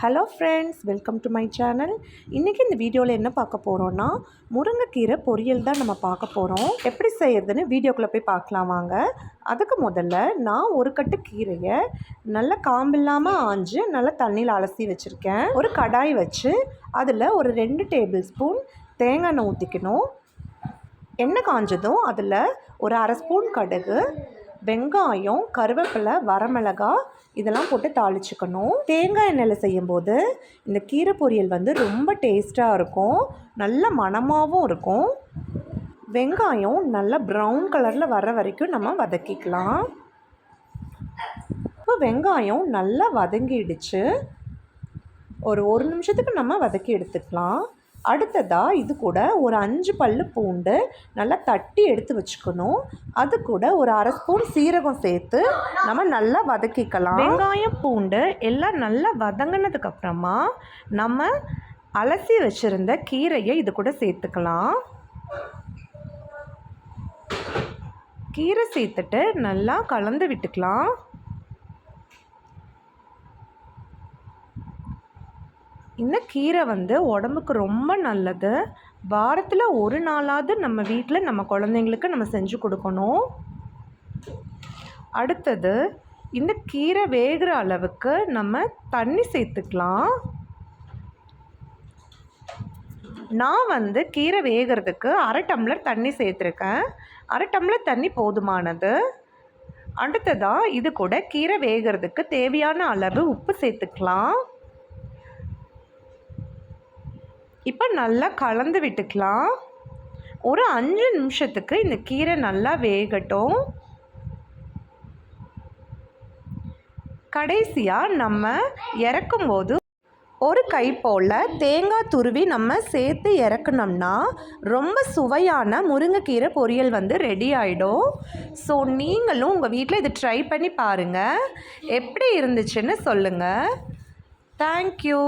Hello friends welcome to my channel. இன்றைக்கி இந்த வீடியோவில் என்ன பார்க்க போகிறோன்னா முருங்கைக்கீரை பொரியல் தான் நம்ம பார்க்க போகிறோம் எப்படி செய்கிறதுன்னு வீடியோக்குள்ளே போய் பார்க்கலாம் வாங்க. அதுக்கு முதல்ல நான் ஒரு கட்டு கீரையை நல்லா காம்பில்லாமல் ஆஞ்சு நல்லா தண்ணியில் அலசி வச்சுருக்கேன். ஒரு கடாய் வச்சு அதில் ஒரு ரெண்டு டேபிள் ஸ்பூன் தேங்காய் எண்ணெய் ஊற்றிக்கணும் எண்ணெய் காஞ்சதும் அதில் ஒரு அரை ஸ்பூன் கடுகு வெங்காயம் கருவேப்பிலை வரமிளகாய் இதெல்லாம் போட்டு தாளிச்சுக்கணும். தேங்காய் எண்ணெயில் செய்யும்போது இந்த கீரை பொரியல் வந்து ரொம்ப டேஸ்ட்டாக இருக்கும். நல்ல மணமாகவும் இருக்கும். வெங்காயம் நல்லா ப்ரௌன் கலரில் வர வரைக்கும் நம்ம வதக்கிக்கலாம். இப்போ வெங்காயம் நல்லா வதங்கிடுச்சு. ஒரு ஒரு நிமிஷத்துக்கு நம்ம வதக்கி எடுத்துக்கலாம். அடுத்ததாக இது கூட ஒரு அஞ்சு பல் பூண்டு நல்லா தட்டி எடுத்து வச்சுக்கணும். அது கூட ஒரு அரை ஸ்பூன் சீரகம் சேர்த்து நம்ம நல்லா வதக்கிக்கலாம். வெங்காயம் பூண்டு எல்லாம் நல்லா வதங்கினதுக்கப்புறமா நம்ம அலசி வச்சுருந்த கீரையை இது கூட சேர்த்துக்கலாம். கீரை சேர்த்துட்டு நல்லா கலந்து விட்டுக்கலாம். இந்த கீரை வந்து உடம்புக்கு ரொம்ப நல்லது. வாரத்தில் ஒரு நாளாவது நம்ம வீட்டில் நம்ம குழந்தைங்களுக்கு நம்ம செஞ்சு கொடுக்கணும். அடுத்தது இந்த கீரை வேகிற அளவுக்கு நம்ம தண்ணி சேர்த்துக்கலாம். நான் வந்து கீரை வேகிறதுக்கு அரை டம்ளர் தண்ணி சேர்த்துருக்கேன். அரை டம்ளர் தண்ணி போதுமானது. அடுத்ததாக இது கூட கீரை வேகிறதுக்கு தேவையான அளவு உப்பு சேர்த்துக்கலாம். இப்போ நல்லா கலந்து விட்டுக்கலாம். ஒரு அஞ்சு நிமிஷத்துக்கு இந்த கீரை நல்லா வேகட்டும். கடைசியாக நம்ம இறக்கும்போது ஒரு கை போல் தேங்காய் துருவி நம்ம சேர்த்து இறக்கணும்னா ரொம்ப சுவையான முருங்கைக்கீரை பொரியல் வந்து ரெடி ஆகிடும் ஸோ நீங்களும் உங்கள் வீட்டில் இதை ட்ரை பண்ணி பாருங்கள் எப்படி இருந்துச்சுன்னு சொல்லுங்கள் தேங்க்யூ